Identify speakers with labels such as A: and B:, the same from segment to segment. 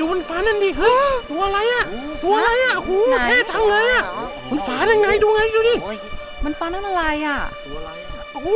A: ดูมันฟ้านั่นดิเฮ้ยตัวอะไรอะตัวอะไรอะโอ้โหเท่จังเลยอะมันฟ้ายังไงดูไงดูดิ
B: มันฟ้านั่นอะไรอะ
C: ตัวอะไรอะ
A: โอ้โห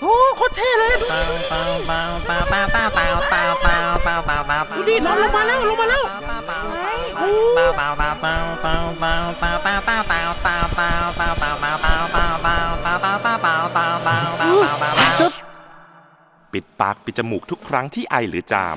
A: โอ้โคตรเท่เลยดู
C: ดิดู
A: ดิดูดิดูดิลงมาแล้วลงมาแล้ว
C: โอ้โหปิดปา
B: กปิดจมูกทุกครั้งที่ไอหรือจาม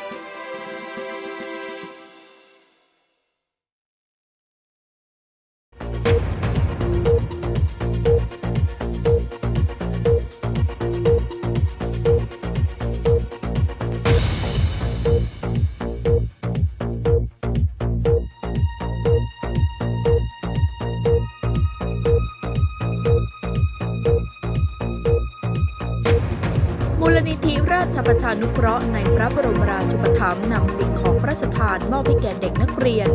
D: ราชประชานุเคราะห์ในพระบรมราชูปถัมภ์นำสิ่งของพระราชทานมอบให้แก่เด็กนักเรียน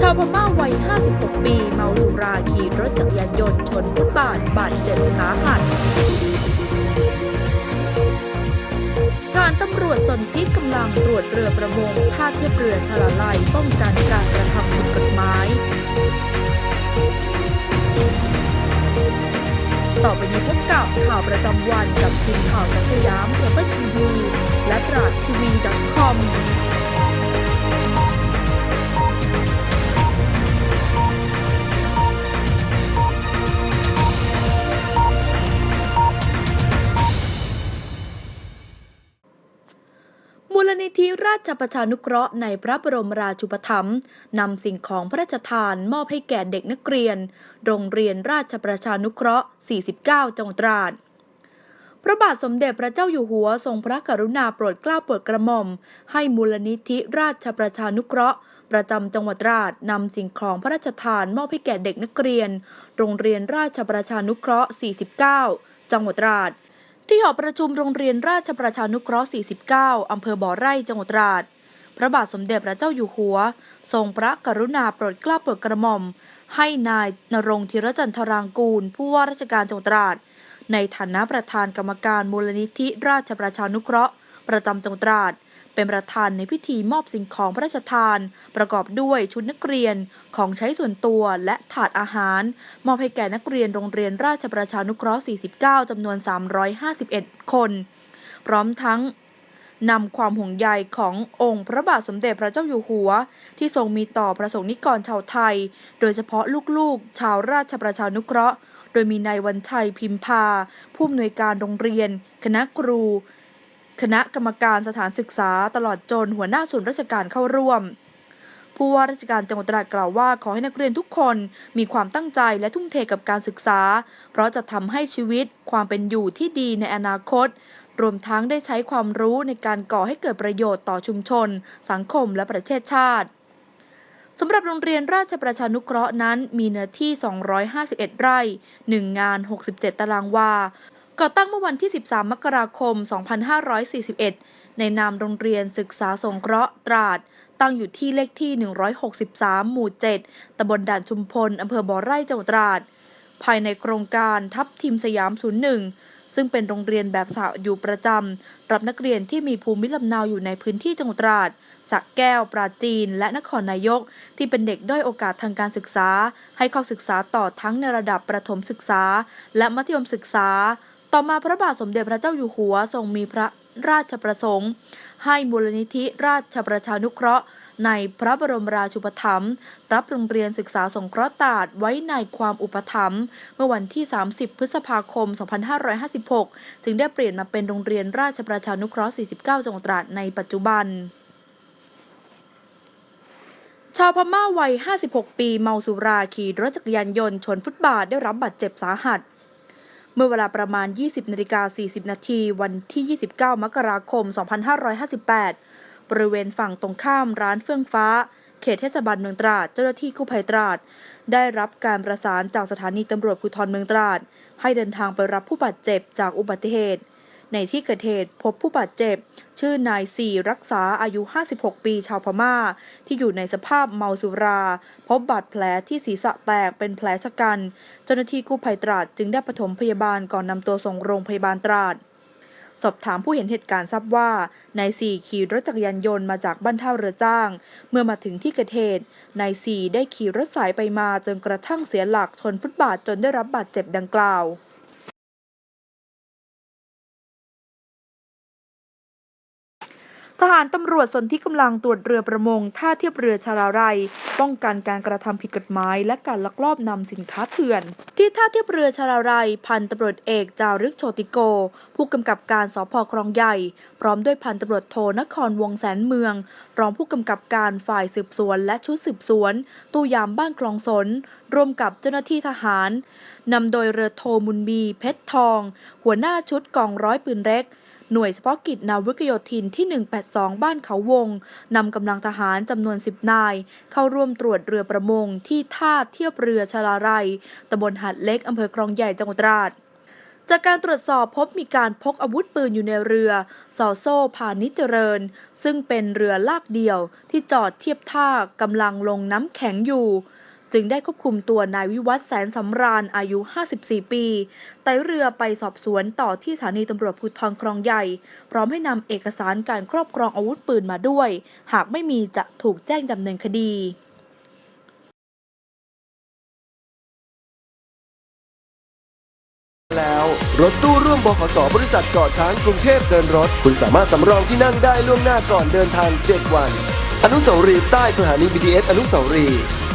D: ชาวพม่าวัย 56 ปี เมาสุราขี่รถจักรยานยนต์ชนฟุตบาทบาดเจ็บสาหัสทหารตำรวจสนที่กำลังตรวจเรือประมงท่าเทียบเรือชลาลัยป้องกันการกระทำผิดกฎหมาย ต่อไปนี้พบกับข่าวประจำวันกับทีมข่าวสยามเทเบิลทีวีและตราดทีวีดอทคอม ลนิธิราชประชานุเคราะห์ในพระบรมราชูปถัมภ์นำสิ่งของพระราชทานมอบให้แก่เด็กนักเรียน โรงเรียนราชประชานุเคราะห์ 49 จังหวัดตราดพระบาทสมเด็จพระเจ้าอยู่หัวทรงพระกรุณาโปรดเกล้าโปรดกระหม่อม ให้มูลนิธิราชประชานุเคราะห์ ประจำจังหวัดตราดนำสิ่งของพระราชทานมอบให้แก่เด็กนักเรียน โรงเรียนราชประชานุเคราะห์ 49 จังหวัดตราด ที่หอประชุมโรงเรียนราชประชานุเคราะห์ 49 อำเภอบ่อไร่จังหวัดตราด พระบาทสมเด็จพระเจ้าอยู่หัว ทรงพระกรุณาโปรดเกล้าโปรดกระหม่อม ให้นายนรงธีรจันทรางกูล ผู้ว่าราชการจังหวัดตราด ในฐานะประธานกรรมการมูลนิธิราชประชานุเคราะห์ ประจำจังหวัดตราด เป็นประธานในพิธีมอบสิ่งของพระราชทาน ประกอบด้วยชุดนักเรียนของใช้ส่วนตัวและถาดอาหาร มอบให้แก่นักเรียนโรงเรียนราชประชานุเคราะห์ 49 จำนวน 351 คน พร้อมทั้งนำความห่วงใยขององค์พระบาทสมเด็จพระเจ้าอยู่หัว ที่ทรงมีต่อประสงค์นิกรชาวไทย โดยเฉพาะลูกๆ ชาวราชประชานุเคราะห์ โดยมีนายวันชัยพิมพา ผู้อำนวยการโรงเรียน คณะครู คณะกรรมการสถานศึกษาตลอดจนหัวหน้าส่วนราชการเข้าร่วม ผู้ว่าราชการจังหวัดตราดกล่าวว่าขอให้นักเรียนทุกคนมีความตั้งใจและทุ่มเทกับการศึกษา เพราะจะทำให้ชีวิตความเป็นอยู่ที่ดีในอนาคต รวมทั้งได้ใช้ความรู้ในการก่อให้เกิดประโยชน์ต่อชุมชน สังคมและประเทศชาติสำหรับโรงเรียนราชประชานุเคราะห์นั้นมีเนื้อที่ 251 ไร่ 1 งาน 67 ตารางวา ก่อตั้งเมื่อวันที่ 13 มกราคม 2541 ในนามโรงเรียนศึกษาสงเคราะห์ตราด ตั้งอยู่ที่เลขที่ 163 หมู่ 7 ตำบลด่านชุมพล อำเภอบ่อไร่ จังหวัดตราด ภายในโครงการทัพทีมสยาม 01 ซึ่งเป็นโรงเรียนแบบสาวอยู่ประจำ รับนักเรียนที่มีภูมิลำเนาอยู่ในพื้นที่จังหวัดตราดสระแก้ว ปราจีน และนครนายก ที่เป็นเด็กด้อยโอกาสทางการศึกษา ให้เข้าศึกษาต่อทั้งในระดับประถมศึกษา และมัธยมศึกษา ต่อมาพระบาทสมเด็จพระเจ้าอยู่หัวทรงมีพระราชประสงค์ ให้มูลนิธิราชประชานุเคราะห์ ในพระบรมราชูปถัมภ์รับโรงเรียนศึกษาสงเคราะห์ตาดไว้ในความอุปถัมภ์เมื่อวันที่ 30 พฤษภาคม 2556 จึงได้เปลี่ยนมาเป็นโรงเรียนราชประชานุเคราะห์ 49 จังหวัดตราดในปัจจุบันชาวพม่าวัย 56 ปี เมาสุราขี่รถจักรยานยนต์ชนฟุตบาทได้รับบาดเจ็บสาหัส เมื่อเวลาประมาณ 20นาฬิกา40 นาทีวันที่ 29 มกราคม 2558 บริเวณฝั่งตรงข้ามร้านเฟื่องฟ้า เขตเทศบาลเมืองตราด เจ้าหน้าที่กู้ภัยตราด ได้รับการประสานจากสถานีตำรวจภูธรเมืองตราด ให้เดินทางไปรับผู้บาดเจ็บจากอุบัติเหตุ ในที่เกิดเหตุพบผู้บาดเจ็บ ชื่อนายสีรักษาอายุ 56 ปีชาวพม่า ที่อยู่ในสภาพเมาสุรา พบบาดแผลที่ศีรษะแตกเป็นแผลชะกัน เจ้าหน้าที่กู้ภัยตราดจึงได้ปฐมพยาบาลก่อนนำตัวส่งโรงพยาบาลตราดสอบถามผู้เห็นเหตุการณ์ทราบว่านายสี่ขี่รถจักรยานยนต์มาจากบ้านท่าเรือจ้าง เมื่อมาถึงที่เกิดเหตุนายสี่ได้ขี่รถสายไปมาจนกระทั่งเสียหลักชนฟุตบาทจนได้รับบาดเจ็บดังกล่าว ทหารตำรวจส่วนที่กำลังตรวจเรือประมงท่าเทียบเรือชาลาไร ป้องกันการกระทำผิดกฎหมาย และการลักลอบนำสินค้าเถื่อน ที่ท่าเทียบเรือชาลาไร พันตำรวจเอกจารึกโชติโก ผู้กำกับการสพคลองใหญ่ พร้อมด้วยพันตำรวจโทนครวงแสนเมือง รองผู้กำกับการฝ่ายสืบสวน และชุดสืบสวน ตู้ยามบ้านคลองสน ร่วมกับเจ้าหน้าที่ทหารนำโดยเรือโทมุนบีเพชรทอง หัวหน้าชุดกองร้อยปืนเล็ก หน่วยเฉพาะกิจนาวิกโยธินที่ 182 บ้านเขาวงนำกำลังทหารจำนวน 10 นาย เข้าร่วมตรวจเรือประมงที่ท่าเทียบเรือชลาไรตำบลหาดเล็กอำเภอคลองใหญ่จังหวัดตราดจากการตรวจสอบพบมีการพกอาวุธปืนอยู่ในเรือสอโซ่พานิชเจริญ ซึ่งเป็นเรือลากเดี่ยวที่จอดเทียบท่ากำลังลงน้ำแข็งอยู่ จึงได้ควบคุมตัวนายวิวัฒน์แสนสำราญอายุ 54 ปีไต่เรือไปสอบสวนต่อที่สถานีตำรวจภูธรคลองใหญ่ พร้อมให้นำเอกสารการครอบครองอาวุธปืนมาด้วย หากไม่มีจะถูกแจ้งดำเนินคดี
E: แล้วรถตู้ร่วมบขสบริษัทเกาะช้างกรุงเทพเดินรถ คุณสามารถสำรองที่นั่งได้ล่วงหน้าก่อนเดินทาง 7 วัน อนุสาวรีย์ใต้สถานี BTS อนุสาวรีย์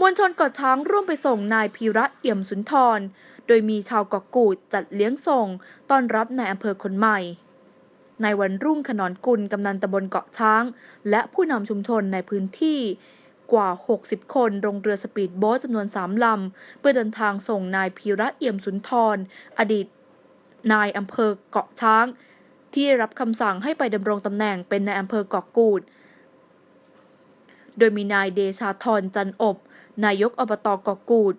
D: มวลชนเกาะช้างร่วมไปส่งนายพีระเอี่ยมสุนทร โดยมีชาวเกาะกูดจัดเลี้ยงส่ง ต้อนรับนายอำเภอคนใหม่ในวันรุ่งขนอนกุลกำนันตำบลเกาะช้าง และผู้นำชุมชนในพื้นที่กว่า 60 คนลงเรือสปีดโบ๊ทจำนวน 3 ลำ เพื่อเดินทางส่งนายพีระเอี่ยมสุนทร อดีต นายอำเภอเกาะช้าง ที่รับคำสั่งให้ไปดำรงตำแหน่งเป็นนายอำเภอเกาะกูด โดยมีนายเดชาธรจันอบ นายกอบตเกาะกูด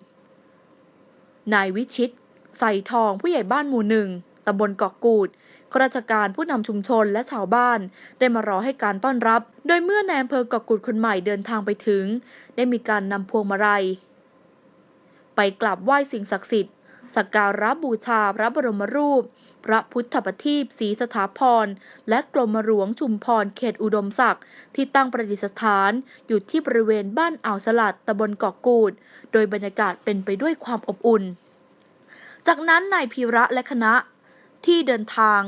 D: นายวิชิต ใส่ทองผู้ใหญ่บ้านหมู่หนึ่งตำบลเกาะกูดข้าราชการผู้นำชุมชนและชาวบ้าน ได้มารอให้การต้อนรับ โดยเมื่อนายอำเภอเกาะกูดคนใหม่เดินทางไปถึง ได้มีการนำพวงมาลัยไปกราบไหว้สิ่งศักดิ์สิทธิ์ สักการะบูชาพระบรมรูป พระพุทธปฏิบศรีสถาพร และกรมหลวงชุมพรเขตอุดมศักดิ์ที่ตั้งประดิษฐานอยู่ที่บริเวณบ้านอ่าวสลัดตำบลเกาะกูด โดยบรรยากาศเป็นไปด้วยความอบอุ่น จากนั้นนายพีระและคณะที่เดินทาง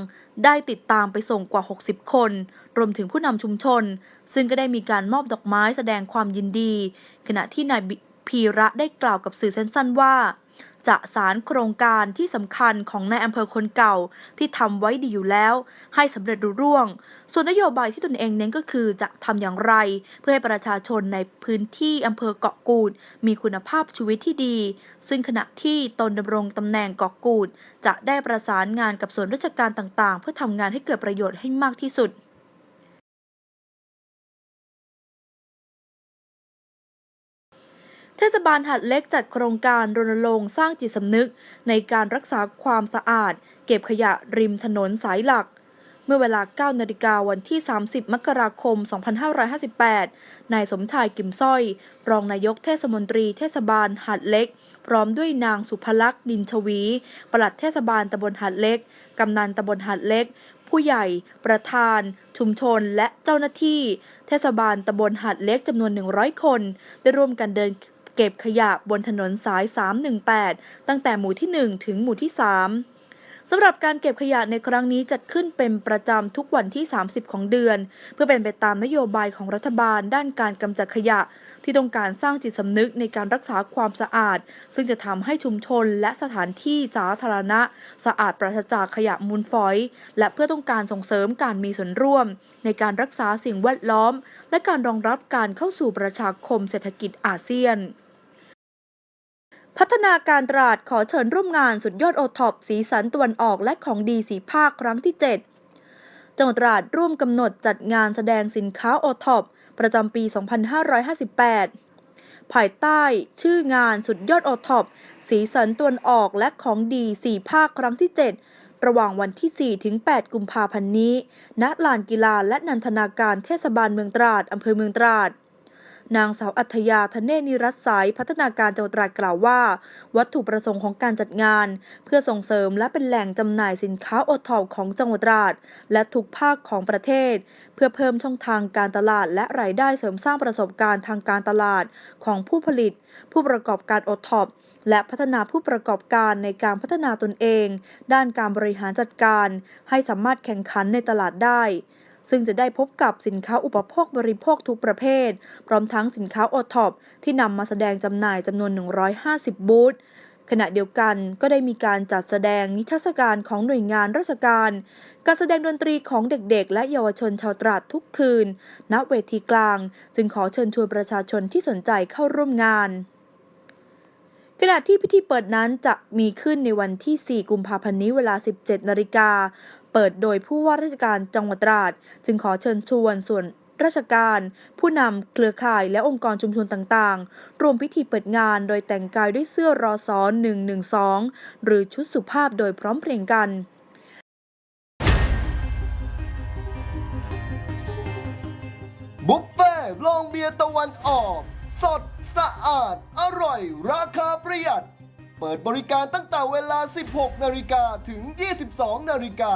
D: ได้ติดตามไปส่งกว่า 60 คน รวมถึงผู้นำชุมชน ซึ่งก็ได้มีการมอบดอกไม้แสดงความยินดี ขณะที่นายพีระได้กล่าวกับสื่อสั้นๆว่า จะสารโครงการที่สำคัญของนายอำเภอคนเก่าที่ทำไว้ดีอยู่แล้ว ให้สำเร็จรุ่ร่วง ส่วนนโยบายที่ตนเองเน้นก็คือจะทำอย่างไร เพื่อให้ประชาชนในพื้นที่อำเภอเกาะกูด มีคุณภาพชีวิตที่ดี ซึ่งขณะที่ตนดำรงตำแหน่งเกาะกูด จะได้ประสานงานกับส่วนราชการต่างๆ เพื่อทำงานให้เกิดประโยชน์ให้มากที่สุด เทศบาลหัดเล็กจัดโครงการรณรงค์สร้างจิตสำนึก ในการรักษาความสะอาด เก็บขยะริมถนนสายหลัก เมื่อเวลา 9 นาฬิกาวันที่ 30 มกราคม 2558 นายสมชายกิมสร้อย รองนายกเทศมนตรีเทศบาลหาดเล็ก พร้อมด้วยนางสุภลักษณ์นินชวี ปลัดเทศบาลตำบลหาดเล็ก กำนันตำบลหาดเล็กผู้ใหญ่ ประธาน ชุมชน และเจ้าหน้าที่ เทศบาลตำบลหาดเล็กจำนวน 100 คน ได้ร่วมกันเดิน เก็บขยะบนถนนสาย 318 ตั้งแต่หมู่ที่ 1 ถึงหมู่ที่ 3สำหรับการเก็บขยะในครั้งนี้จัดขึ้นเป็นประจำทุกวันที่ 30 ของเดือน เพื่อเป็นไปตามนโยบายของรัฐบาลด้านการกำจัดขยะ ที่ต้องการสร้างจิตสำนึกในการรักษาความสะอาด ซึ่งจะทำให้ชุมชนและสถานที่สาธารณะ สะอาดปราศจากขยะมูลฝอย และเพื่อต้องการส่งเสริมการมีส่วนร่วม ในการรักษาสิ่งแวดล้อม และการรองรับการเข้าสู่ประชาคมเศรษฐกิจอาเซียน พัฒนาการตราดขอเชิญร่วมงานสุดยอดโอท็อปสีสันตะวันออกและของดีสีภาคครั้งที่ 7 จังหวัดตราดร่วมกำหนดจัดงานแสดงสินค้าโอท็อปประจำปี 2558 ภายใต้ชื่องานสุดยอดโอท็อปสีสันตะวันออกและของดีสีภาคครั้งที่ 7 ระหว่างวันที่ 4 ถึง 8 กุมภาพันธ์นี้ ณ ลานกีฬาและนันทนาการเทศบาลเมืองตราดอำเภอเมืองตราด นางสาวอัธยาธเนนิรัตสายพัฒนาการจังหวัดตราดกล่าวว่า วัตถุประสงค์ของการจัดงาน เพื่อส่งเสริมและเป็นแหล่งจำหน่ายสินค้าโอทอปของจังหวัดตราดและทุกภาคของประเทศ เพื่อเพิ่มช่องทางการตลาด และรายได้เสริมสร้างประสบการณ์ทางการตลาดของผู้ผลิต ผู้ประกอบการโอทอปและพัฒนาผู้ประกอบการในการพัฒนาตนเอง ด้านการบริหารจัดการ ให้สามารถแข่งขันในตลาดได้ ซึ่งจะได้พบกับสินค้าอุปโภคบริโภคทุกประเภท พร้อมทั้งสินค้าโอท็อปที่นำมาแสดงจำหน่ายจำนวน 150 บูธขณะเดียวกันก็ได้มีการจัดแสดงนิทรรศการของหน่วยงานราชการ การแสดงดนตรีของเด็กๆ และเยาวชนชาวตราดทุกคืน ณ เวทีกลาง จึงขอเชิญชวนประชาชนที่สนใจเข้าร่วมงานขณะที่พิธีเปิดนั้นจะมีขึ้นในวันที่ 4 กุมภาพันธ์นี้เวลา 17 นาฬิกา ปิดโดยผู้ว่าราชการจังหวัดตราด จึงขอเชิญชวนส่วนราชการ ผู้นำเครือข่ายและองค์กรชุมชนต่างๆ รวมพิธีเปิดงานโดยแต่งกายด้วยเสื้อรอซอน112 หรือชุดสุภาพโดยพร้อมเพรียงกัน
E: บุฟเฟ่ต์โรงเบียร์ตะวันออก สดสะอาด อร่อย ราคาประหยัด เปิดบริการตั้งแต่เวลา 16 นาฬิกาถึง 22 นาฬิกา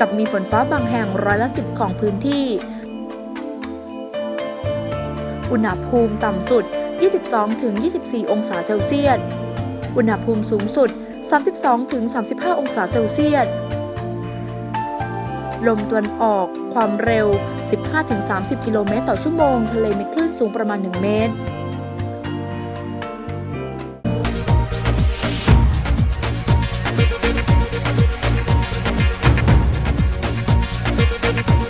D: กับมีฝนฟ้าบางแห่งร้อยละสิบของพื้นที่ อุณหภูมิต่ำสุด 22-24 องศาเซลเซียส อุณหภูมิสูงสุด 32-35 องศาเซลเซียส ลมตะวันออกความเร็ว 15-30 กิโลเมตรต่อชั่วโมง ทะเลมีคลื่นสูงประมาณ 1 เมตร Thank you.